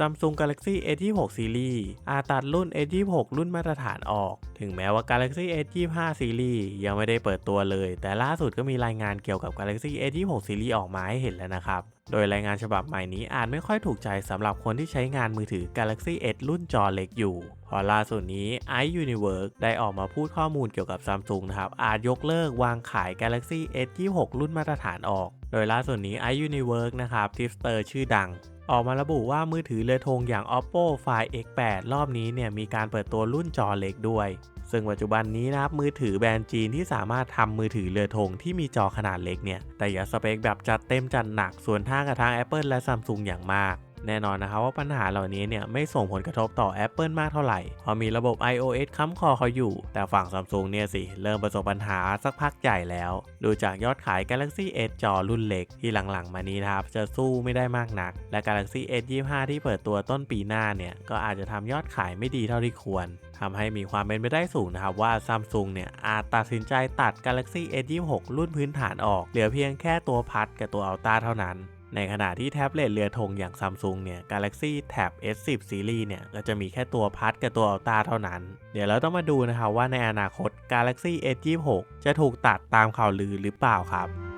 Samsung Galaxy S26 Series อาจตัดรุ่น S26 รุ่นมาตรฐานออก ถึงแม้ว่า Galaxy S25 Series ยังไม่ได้เปิดตัวเลย แต่ล่าสุดก็มีรายงานเกี่ยวกับ Galaxy S26 Series ออกมาให้เห็นแล้วนะครับ โดยรายงานฉบับใหม่นี้อาจไม่ค่อยถูกใจสำหรับคนที่ใช้งานมือถือ Galaxy S รุ่นจอเล็กอยู่พอล่าสุดนี้ iUniverse ได้ออกมาพูดข้อมูลเกี่ยวกับ Samsung นะครับ อาจยกเลิกวางขาย Galaxy S26 รุ่นมาตรฐานออก โดยล่าสุดนี้ iUniverse นะครับทิฟสเตอร์ชื่อดัง ออกมาระบุว่ามือถือเรือธงอย่าง Oppo Find X8 รอบนี้เนี่ยมีการเปิดตัวรุ่นจอเล็กด้วย ซึ่งปัจจุบันนี้นะครับมือถือแบรนด์จีนที่สามารถทำมือถือเรือธงที่มีจอขนาดเล็กเนี่ยแต่อย่าสเปคแบบจัดเต็มจัดหนักส่วนทางกับทาง Apple และ Samsung อย่างมาก แน่นอนนะครับว่าปัญหาเหล่านี้เนี่ยไม่ส่งผลกระทบต่อ Apple มากเท่าไหร่เพราะมีระบบ iOS ค้ำคอเขาอยู่ แต่ฝั่ง Samsung เนี่ยสิ เริ่มประสบปัญหาสักพักใหญ่แล้ว ดูจากยอดขาย Galaxy S จอรุ่นเล็กที่หลังๆ มานี้นะครับ จะสู้ไม่ได้มากนัก และ Galaxy S 25 ที่เปิดตัวต้นปีหน้าเนี่ย ก็อาจจะทำยอดขายไม่ดีเท่าที่ควรทำให้มีความเป็นไปได้สูงนะครับว่า Samsung เนี่ยอาจตัดสินใจตัด Galaxy S 26 รุ่นพื้นฐานออก เหลือเพียงแค่ตัวพัดกับตัว Ultra เท่านั้น ในขณะที่แท็บเล็ตเรือธงอย่าง Samsung เนี่ย Galaxy Tab S10 Series เนี่ย ก็จะมีแค่ตัวพัดกับตัวอัลตาเท่านั้น เดี๋ยวเราต้องมาดูนะครับว่าในอนาคต Galaxy S26 จะถูกตัดตามข่าวลือหรือเปล่าครับ